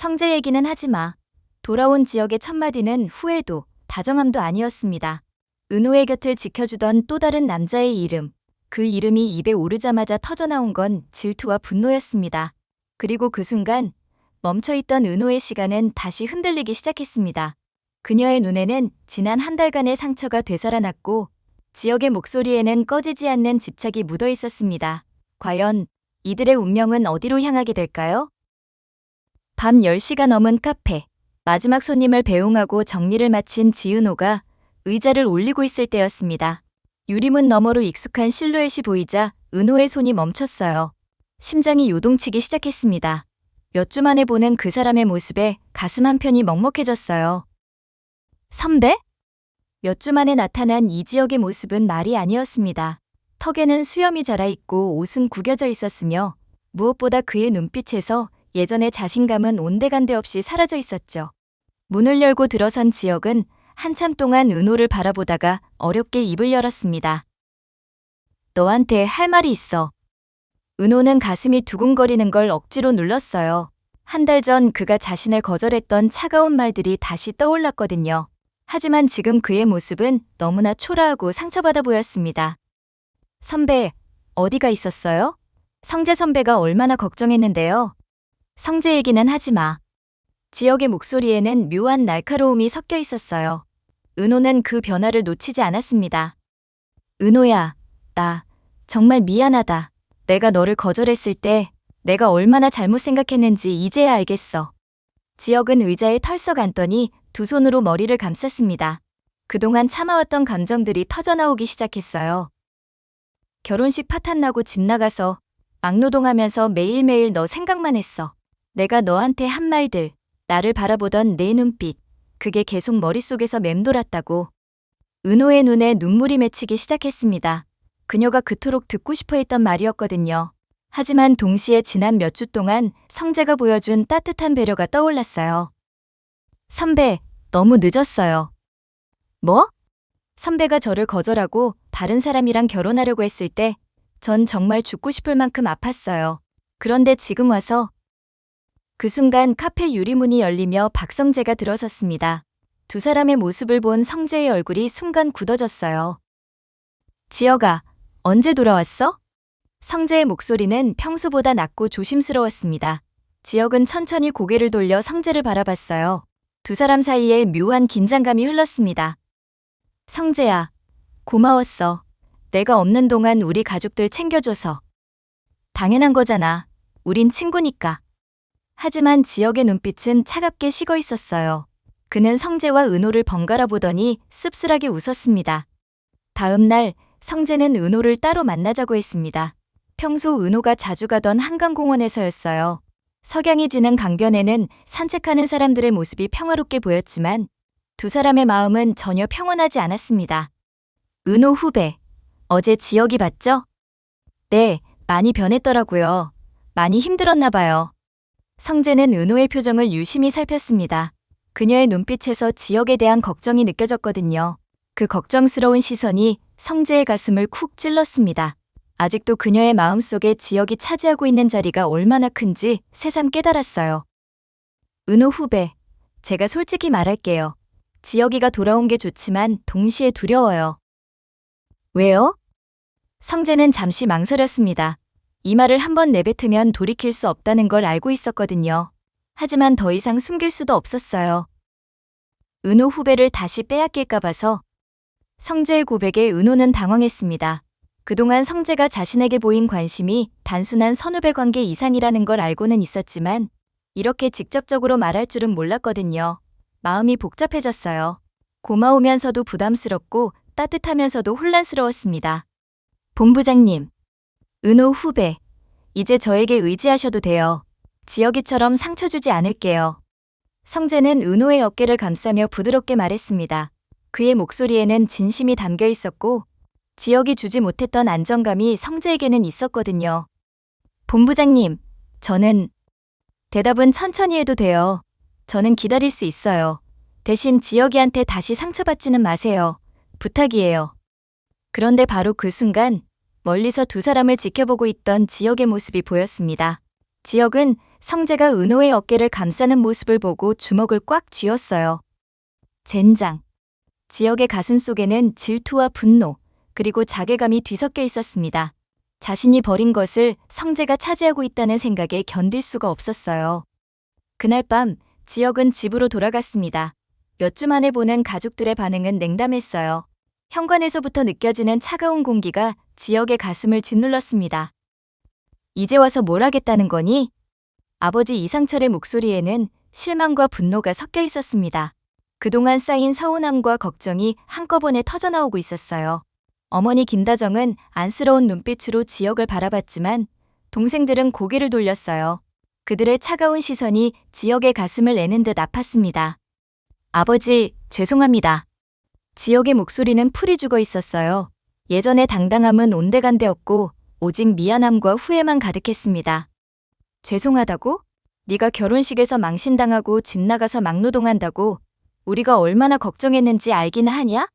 성재 얘기는 하지 마. 돌아온 지역의 첫마디는 후회도, 다정함도 아니었습니다. 은호의 곁을 지켜주던 또 다른 남자의 이름. 그 이름이 입에 오르자마자 터져나온 건 질투와 분노였습니다. 그리고 그 순간 멈춰있던 은호의 시간은 다시 흔들리기 시작했습니다. 그녀의 눈에는 지난 한 달간의 상처가 되살아났고 지역의 목소리에는 꺼지지 않는 집착이 묻어 있었습니다. 과연 이들의 운명은 어디로 향하게 될까요? 밤 10시가 넘은 카페. 마지막 손님을 배웅하고 정리를 마친 지은호가 의자를 올리고 있을 때였습니다. 유리문 너머로 익숙한 실루엣이 보이자 은호의 손이 멈췄어요. 심장이 요동치기 시작했습니다. 몇 주 만에 보는 그 사람의 모습에 가슴 한편이 먹먹해졌어요. 선배? 몇 주 만에 나타난 이 지역의 모습은 말이 아니었습니다. 턱에는 수염이 자라 있고 옷은 구겨져 있었으며 무엇보다 그의 눈빛에서 예전의 자신감은 온데간데 없이 사라져 있었죠. 문을 열고 들어선 지역은 한참 동안 은호를 바라보다가 어렵게 입을 열었습니다. 너한테 할 말이 있어. 은호는 가슴이 두근거리는 걸 억지로 눌렀어요. 한 달 전 그가 자신을 거절했던 차가운 말들이 다시 떠올랐거든요. 하지만 지금 그의 모습은 너무나 초라하고 상처받아 보였습니다. 선배, 어디가 있었어요? 성재 선배가 얼마나 걱정했는데요. 성재 얘기는 하지 마. 지역의 목소리에는 묘한 날카로움이 섞여 있었어요. 은호는 그 변화를 놓치지 않았습니다. 은호야, 나 정말 미안하다. 내가 너를 거절했을 때 내가 얼마나 잘못 생각했는지 이제야 알겠어. 지역은 의자에 털썩 앉더니 두 손으로 머리를 감쌌습니다. 그동안 참아왔던 감정들이 터져나오기 시작했어요. 결혼식 파탄 나고 집 나가서 막노동하면서 매일매일 너 생각만 했어. 내가 너한테 한 말들, 나를 바라보던 내 눈빛, 그게 계속 머릿속에서 맴돌았다고. 은호의 눈에 눈물이 맺히기 시작했습니다. 그녀가 그토록 듣고 싶어 했던 말이었거든요. 하지만 동시에 지난 몇 주 동안 성재가 보여준 따뜻한 배려가 떠올랐어요. 선배, 너무 늦었어요. 뭐? 선배가 저를 거절하고 다른 사람이랑 결혼하려고 했을 때 전 정말 죽고 싶을 만큼 아팠어요. 그런데 지금 와서 그 순간 카페 유리문이 열리며 박성재가 들어섰습니다. 두 사람의 모습을 본 성재의 얼굴이 순간 굳어졌어요. 지혁아, 언제 돌아왔어? 성재의 목소리는 평소보다 낮고 조심스러웠습니다. 지혁은 천천히 고개를 돌려 성재를 바라봤어요. 두 사람 사이에 묘한 긴장감이 흘렀습니다. 성재야, 고마웠어. 내가 없는 동안 우리 가족들 챙겨줘서. 당연한 거잖아. 우린 친구니까. 하지만 지역의 눈빛은 차갑게 식어 있었어요. 그는 성재와 은호를 번갈아 보더니 씁쓸하게 웃었습니다. 다음 날 성재는 은호를 따로 만나자고 했습니다. 평소 은호가 자주 가던 한강공원에서였어요. 석양이 지는 강변에는 산책하는 사람들의 모습이 평화롭게 보였지만 두 사람의 마음은 전혀 평온하지 않았습니다. 은호 후배, 어제 지역이 봤죠? 네, 많이 변했더라고요. 많이 힘들었나 봐요. 성재는 은호의 표정을 유심히 살폈습니다. 그녀의 눈빛에서 지역에 대한 걱정이 느껴졌거든요. 그 걱정스러운 시선이 성재의 가슴을 쿡 찔렀습니다. 아직도 그녀의 마음속에 지역이 차지하고 있는 자리가 얼마나 큰지 새삼 깨달았어요. 은호 후배, 제가 솔직히 말할게요. 지역이가 돌아온 게 좋지만 동시에 두려워요. 왜요? 성재는 잠시 망설였습니다. 이 말을 한 번 내뱉으면 돌이킬 수 없다는 걸 알고 있었거든요. 하지만 더 이상 숨길 수도 없었어요. 은호 후배를 다시 빼앗길까 봐서 성재의 고백에 은호는 당황했습니다. 그동안 성재가 자신에게 보인 관심이 단순한 선후배 관계 이상이라는 걸 알고는 있었지만 이렇게 직접적으로 말할 줄은 몰랐거든요. 마음이 복잡해졌어요. 고마우면서도 부담스럽고 따뜻하면서도 혼란스러웠습니다. 본부장님, 은호 후배, 이제 저에게 의지하셔도 돼요. 지역이처럼 상처 주지 않을게요. 성재는 은호의 어깨를 감싸며 부드럽게 말했습니다. 그의 목소리에는 진심이 담겨 있었고 지역이 주지 못했던 안정감이 성재에게는 있었거든요. 본부장님, 저는 대답은 천천히 해도 돼요. 저는 기다릴 수 있어요. 대신 지역이한테 다시 상처받지는 마세요. 부탁이에요. 그런데 바로 그 순간 멀리서 두 사람을 지켜보고 있던 지역의 모습이 보였습니다. 지역은 성재가 은호의 어깨를 감싸는 모습을 보고 주먹을 꽉 쥐었어요. 젠장. 지역의 가슴 속에는 질투와 분노, 그리고 자괴감이 뒤섞여 있었습니다. 자신이 버린 것을 성재가 차지하고 있다는 생각에 견딜 수가 없었어요. 그날 밤 지역은 집으로 돌아갔습니다. 몇 주 만에 보는 가족들의 반응은 냉담했어요. 현관에서부터 느껴지는 차가운 공기가 지역의 가슴을 짓눌렀습니다. 이제 와서 뭘 하겠다는 거니? 아버지 이상철의 목소리에는 실망과 분노가 섞여 있었습니다. 그동안 쌓인 서운함과 걱정이 한꺼번에 터져나오고 있었어요. 어머니 김다정은 안쓰러운 눈빛으로 지역을 바라봤지만 동생들은 고개를 돌렸어요. 그들의 차가운 시선이 지역의 가슴을 내는 듯 아팠습니다. 아버지, 죄송합니다. 지역의 목소리는 풀이 죽어 있었어요. 예전의 당당함은 온데간데 없고 오직 미안함과 후회만 가득했습니다. 죄송하다고? 네가 결혼식에서 망신당하고 집 나가서 막노동한다고 우리가 얼마나 걱정했는지 알기는 하냐?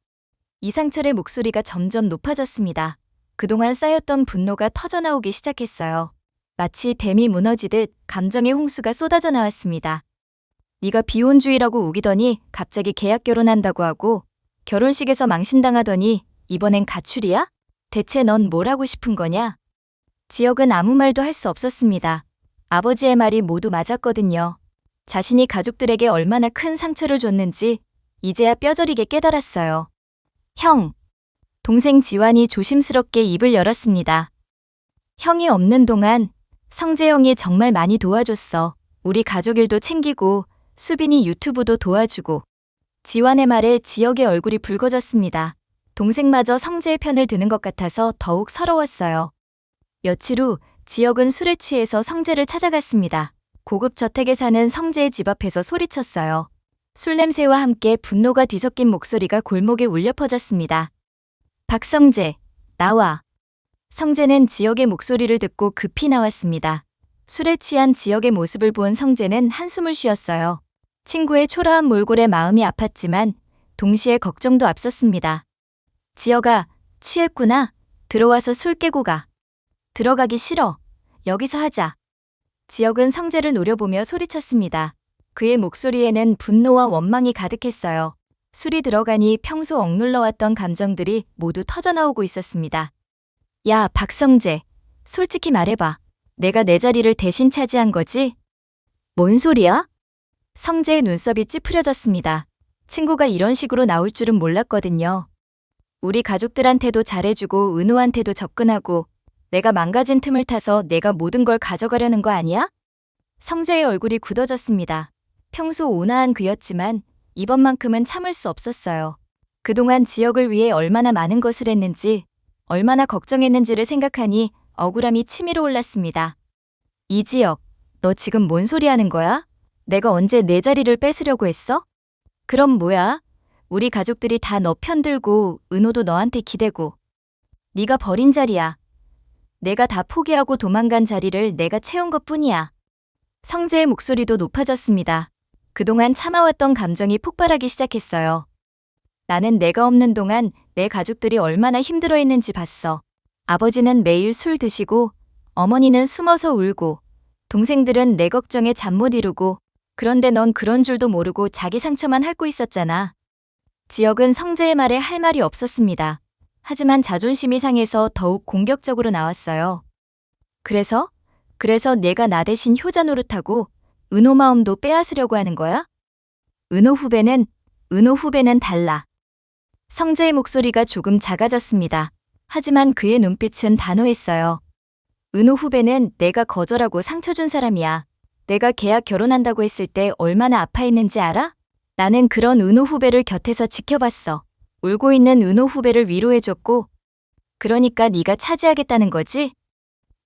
이상철의 목소리가 점점 높아졌습니다. 그동안 쌓였던 분노가 터져나오기 시작했어요. 마치 댐이 무너지듯 감정의 홍수가 쏟아져 나왔습니다. 네가 비혼주의라고 우기더니 갑자기 계약 결혼한다고 하고 결혼식에서 망신당하더니 이번엔 가출이야? 대체 넌 뭘 하고 싶은 거냐? 지역은 아무 말도 할 수 없었습니다. 아버지의 말이 모두 맞았거든요. 자신이 가족들에게 얼마나 큰 상처를 줬는지 이제야 뼈저리게 깨달았어요. 형. 동생 지환이 조심스럽게 입을 열었습니다. 형이 없는 동안 성재형이 정말 많이 도와줬어. 우리 가족 일도 챙기고 수빈이 유튜브도 도와주고 지환의 말에 지역의 얼굴이 붉어졌습니다. 동생마저 성재의 편을 드는 것 같아서 더욱 서러웠어요. 며칠 후 지역은 술에 취해서 성재를 찾아갔습니다. 고급 저택에 사는 성재의 집 앞에서 소리쳤어요. 술 냄새와 함께 분노가 뒤섞인 목소리가 골목에 울려 퍼졌습니다. 박성재, 나와. 성재는 지역의 목소리를 듣고 급히 나왔습니다. 술에 취한 지역의 모습을 본 성재는 한숨을 쉬었어요. 친구의 초라한 몰골에 마음이 아팠지만 동시에 걱정도 앞섰습니다. 지역아, 취했구나. 들어와서 술 깨고 가. 들어가기 싫어. 여기서 하자. 지역은 성재를 노려보며 소리쳤습니다. 그의 목소리에는 분노와 원망이 가득했어요. 술이 들어가니 평소 억눌러왔던 감정들이 모두 터져나오고 있었습니다. 야, 박성재. 솔직히 말해봐. 내가 내 자리를 대신 차지한 거지? 뭔 소리야? 성재의 눈썹이 찌푸려졌습니다. 친구가 이런 식으로 나올 줄은 몰랐거든요. 우리 가족들한테도 잘해주고 은호한테도 접근하고 내가 망가진 틈을 타서 내가 모든 걸 가져가려는 거 아니야? 성재의 얼굴이 굳어졌습니다. 평소 온화한 그였지만 이번만큼은 참을 수 없었어요. 그동안 지역을 위해 얼마나 많은 것을 했는지, 얼마나 걱정했는지를 생각하니 억울함이 치밀어 올랐습니다. 이 지역, 너 지금 뭔 소리 하는 거야? 내가 언제 내 자리를 뺏으려고 했어? 그럼 뭐야? 우리 가족들이 다 너 편들고 은호도 너한테 기대고 네가 버린 자리야. 내가 다 포기하고 도망간 자리를 내가 채운 것뿐이야. 성재의 목소리도 높아졌습니다. 그동안 참아왔던 감정이 폭발하기 시작했어요. 나는 내가 없는 동안 내 가족들이 얼마나 힘들어했는지 봤어. 아버지는 매일 술 드시고 어머니는 숨어서 울고 동생들은 내 걱정에 잠 못 이루고 그런데 넌 그런 줄도 모르고 자기 상처만 핥고 있었잖아. 지역은 성재의 말에 할 말이 없었습니다. 하지만 자존심이 상해서 더욱 공격적으로 나왔어요. 그래서? 그래서 내가 나 대신 효자 노릇하고 은호 마음도 빼앗으려고 하는 거야? 은호 후배는, 은호 후배는 달라. 성재의 목소리가 조금 작아졌습니다. 하지만 그의 눈빛은 단호했어요. 은호 후배는 내가 거절하고 상처 준 사람이야. 내가 계약 결혼한다고 했을 때 얼마나 아파했는지 알아? 나는 그런 은호 후배를 곁에서 지켜봤어. 울고 있는 은호 후배를 위로해줬고, 그러니까 네가 차지하겠다는 거지?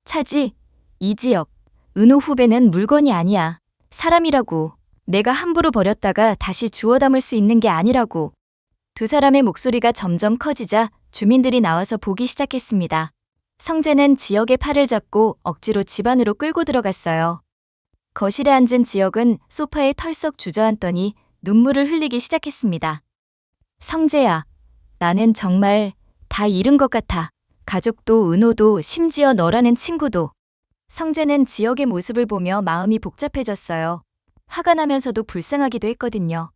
차지, 이지혁, 은호 후배는 물건이 아니야. 사람이라고. 내가 함부로 버렸다가 다시 주워 담을 수 있는 게 아니라고. 두 사람의 목소리가 점점 커지자 주민들이 나와서 보기 시작했습니다. 성재는 지역의 팔을 잡고 억지로 집 안으로 끌고 들어갔어요. 거실에 앉은 지역은 소파에 털썩 주저앉더니 눈물을 흘리기 시작했습니다. 성재야, 나는 정말 다 잃은 것 같아. 가족도 은호도 심지어 너라는 친구도. 성재는 지역의 모습을 보며 마음이 복잡해졌어요. 화가 나면서도 불쌍하기도 했거든요.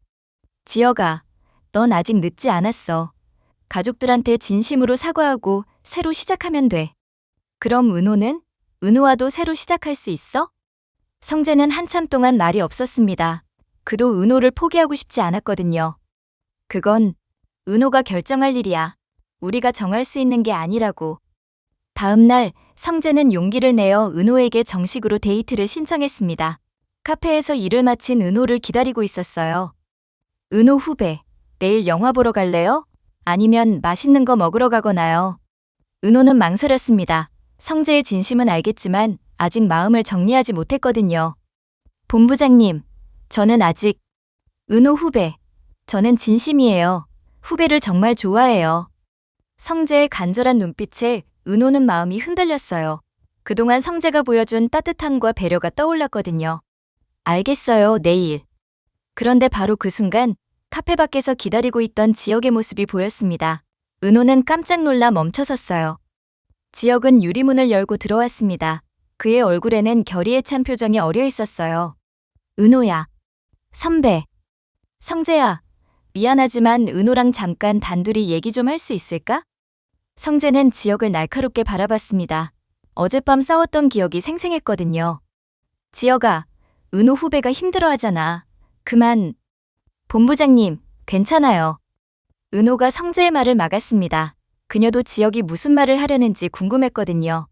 지역아, 넌 아직 늦지 않았어. 가족들한테 진심으로 사과하고 새로 시작하면 돼. 그럼 은호는? 은호와도 새로 시작할 수 있어? 성재는 한참 동안 말이 없었습니다. 그도 은호를 포기하고 싶지 않았거든요. 그건 은호가 결정할 일이야. 우리가 정할 수 있는 게 아니라고. 다음 날 성재는 용기를 내어 은호에게 정식으로 데이트를 신청했습니다. 카페에서 일을 마친 은호를 기다리고 있었어요. 은호 후배, 내일 영화 보러 갈래요? 아니면 맛있는 거 먹으러 가거나요? 은호는 망설였습니다. 성재의 진심은 알겠지만 아직 마음을 정리하지 못했거든요. 본부장님, 저는 아직 은호 후배, 저는 진심이에요. 후배를 정말 좋아해요. 성재의 간절한 눈빛에 은호는 마음이 흔들렸어요. 그동안 성재가 보여준 따뜻함과 배려가 떠올랐거든요. 알겠어요, 내일. 그런데 바로 그 순간 카페 밖에서 기다리고 있던 지역의 모습이 보였습니다. 은호는 깜짝 놀라 멈춰섰어요. 지역은 유리문을 열고 들어왔습니다. 그의 얼굴에는 결의에 찬 표정이 어려 있었어요. 은호야. 선배. 성재야. 미안하지만 은호랑 잠깐 단둘이 얘기 좀 할 수 있을까? 성재는 지역을 날카롭게 바라봤습니다. 어젯밤 싸웠던 기억이 생생했거든요. 지역아, 은호 후배가 힘들어 하잖아. 그만. 본부장님, 괜찮아요. 은호가 성재의 말을 막았습니다. 그녀도 지역이 무슨 말을 하려는지 궁금했거든요.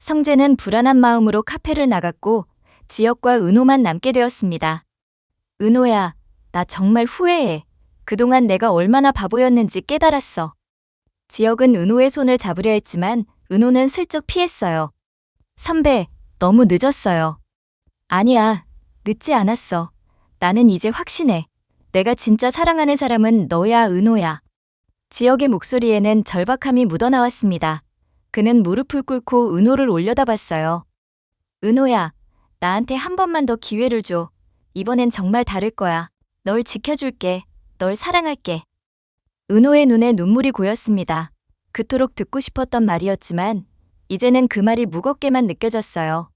성재는 불안한 마음으로 카페를 나갔고 지역과 은호만 남게 되었습니다. 은호야, 나 정말 후회해. 그동안 내가 얼마나 바보였는지 깨달았어. 지역은 은호의 손을 잡으려 했지만 은호는 슬쩍 피했어요. 선배, 너무 늦었어요. 아니야, 늦지 않았어. 나는 이제 확신해. 내가 진짜 사랑하는 사람은 너야, 은호야. 지역의 목소리에는 절박함이 묻어나왔습니다. 그는 무릎을 꿇고 은호를 올려다봤어요. 은호야, 나한테 한 번만 더 기회를 줘. 이번엔 정말 다를 거야. 널 지켜줄게. 널 사랑할게. 은호의 눈에 눈물이 고였습니다. 그토록 듣고 싶었던 말이었지만 이제는 그 말이 무겁게만 느껴졌어요.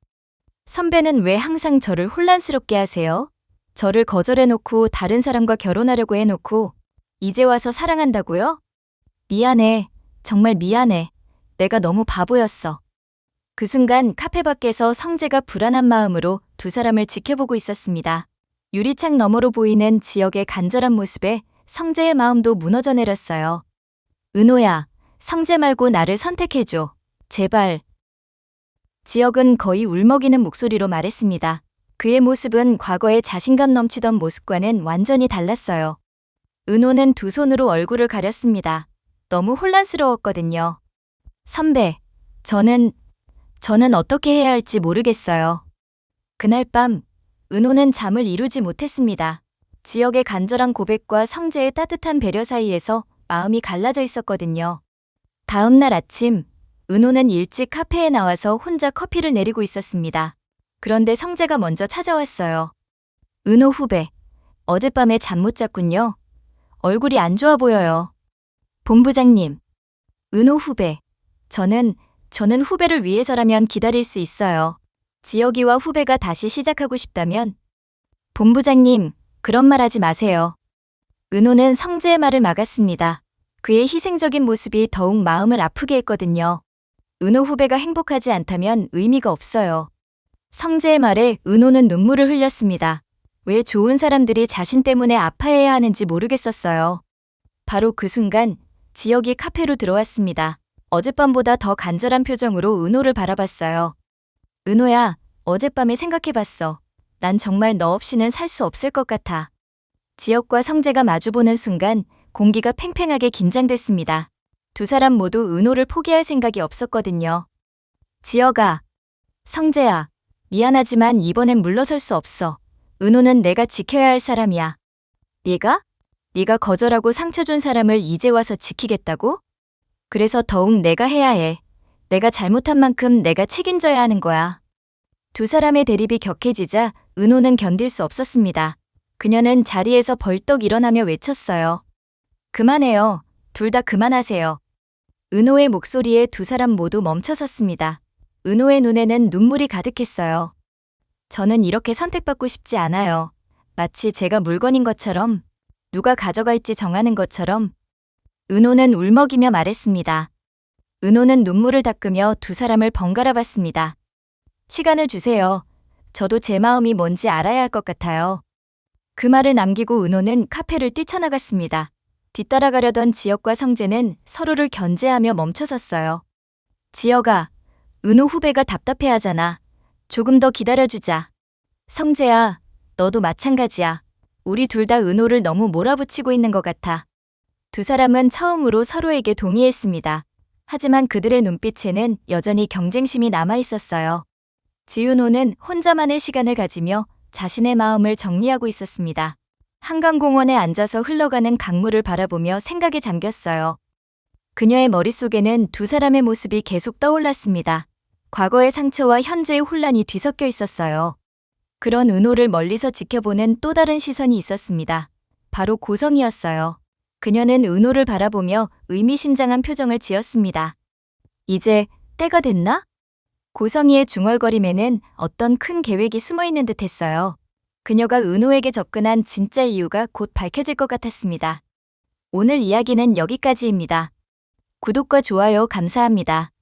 선배는 왜 항상 저를 혼란스럽게 하세요? 저를 거절해놓고 다른 사람과 결혼하려고 해놓고 이제 와서 사랑한다고요? 미안해. 정말 미안해. 내가 너무 바보였어. 그 순간 카페 밖에서 성재가 불안한 마음으로 두 사람을 지켜보고 있었습니다. 유리창 너머로 보이는 지역의 간절한 모습에 성재의 마음도 무너져 내렸어요. 은호야, 성재 말고 나를 선택해줘. 제발. 지역은 거의 울먹이는 목소리로 말했습니다. 그의 모습은 과거의 자신감 넘치던 모습과는 완전히 달랐어요. 은호는 두 손으로 얼굴을 가렸습니다. 너무 혼란스러웠거든요. 선배, 저는, 저는 어떻게 해야 할지 모르겠어요. 그날 밤, 은호는 잠을 이루지 못했습니다. 지역의 간절한 고백과 성재의 따뜻한 배려 사이에서 마음이 갈라져 있었거든요. 다음 날 아침, 은호는 일찍 카페에 나와서 혼자 커피를 내리고 있었습니다. 그런데 성재가 먼저 찾아왔어요. 은호 후배, 어젯밤에 잠 못 잤군요. 얼굴이 안 좋아 보여요. 본부장님, 은호 후배, 저는, 저는 후배를 위해서라면 기다릴 수 있어요. 지역이와 후배가 다시 시작하고 싶다면, 본부장님, 그런 말 하지 마세요. 은호는 성재의 말을 막았습니다. 그의 희생적인 모습이 더욱 마음을 아프게 했거든요. 은호 후배가 행복하지 않다면 의미가 없어요. 성재의 말에 은호는 눈물을 흘렸습니다. 왜 좋은 사람들이 자신 때문에 아파해야 하는지 모르겠었어요. 바로 그 순간 지역이 카페로 들어왔습니다. 어젯밤보다 더 간절한 표정으로 은호를 바라봤어요. 은호야, 어젯밤에 생각해봤어. 난 정말 너 없이는 살 수 없을 것 같아. 지역과 성재가 마주보는 순간 공기가 팽팽하게 긴장됐습니다. 두 사람 모두 은호를 포기할 생각이 없었거든요. 지역아, 성재야, 미안하지만 이번엔 물러설 수 없어. 은호는 내가 지켜야 할 사람이야. 네가? 네가 거절하고 상처 준 사람을 이제 와서 지키겠다고? 그래서 더욱 내가 해야 해. 내가 잘못한 만큼 내가 책임져야 하는 거야. 두 사람의 대립이 격해지자 은호는 견딜 수 없었습니다. 그녀는 자리에서 벌떡 일어나며 외쳤어요. 그만해요. 둘 다 그만하세요. 은호의 목소리에 두 사람 모두 멈춰섰습니다. 은호의 눈에는 눈물이 가득했어요. 저는 이렇게 선택받고 싶지 않아요. 마치 제가 물건인 것처럼, 누가 가져갈지 정하는 것처럼. 은호는 울먹이며 말했습니다. 은호는 눈물을 닦으며 두 사람을 번갈아 봤습니다. 시간을 주세요. 저도 제 마음이 뭔지 알아야 할 것 같아요. 그 말을 남기고 은호는 카페를 뛰쳐나갔습니다. 뒤따라가려던 지혁과 성재는 서로를 견제하며 멈춰섰어요. 지혁아, 은호 후배가 답답해하잖아. 조금 더 기다려주자. 성재야, 너도 마찬가지야. 우리 둘 다 은호를 너무 몰아붙이고 있는 것 같아. 두 사람은 처음으로 서로에게 동의했습니다. 하지만 그들의 눈빛에는 여전히 경쟁심이 남아 있었어요. 지윤호는 혼자만의 시간을 가지며 자신의 마음을 정리하고 있었습니다. 한강공원에 앉아서 흘러가는 강물을 바라보며 생각에 잠겼어요. 그녀의 머릿속에는 두 사람의 모습이 계속 떠올랐습니다. 과거의 상처와 현재의 혼란이 뒤섞여 있었어요. 그런 은호를 멀리서 지켜보는 또 다른 시선이 있었습니다. 바로 고성이었어요. 그녀는 은호를 바라보며 의미심장한 표정을 지었습니다. 이제 때가 됐나? 고성이의 중얼거림에는 어떤 큰 계획이 숨어 있는 듯 했어요. 그녀가 은호에게 접근한 진짜 이유가 곧 밝혀질 것 같았습니다. 오늘 이야기는 여기까지입니다. 구독과 좋아요 감사합니다.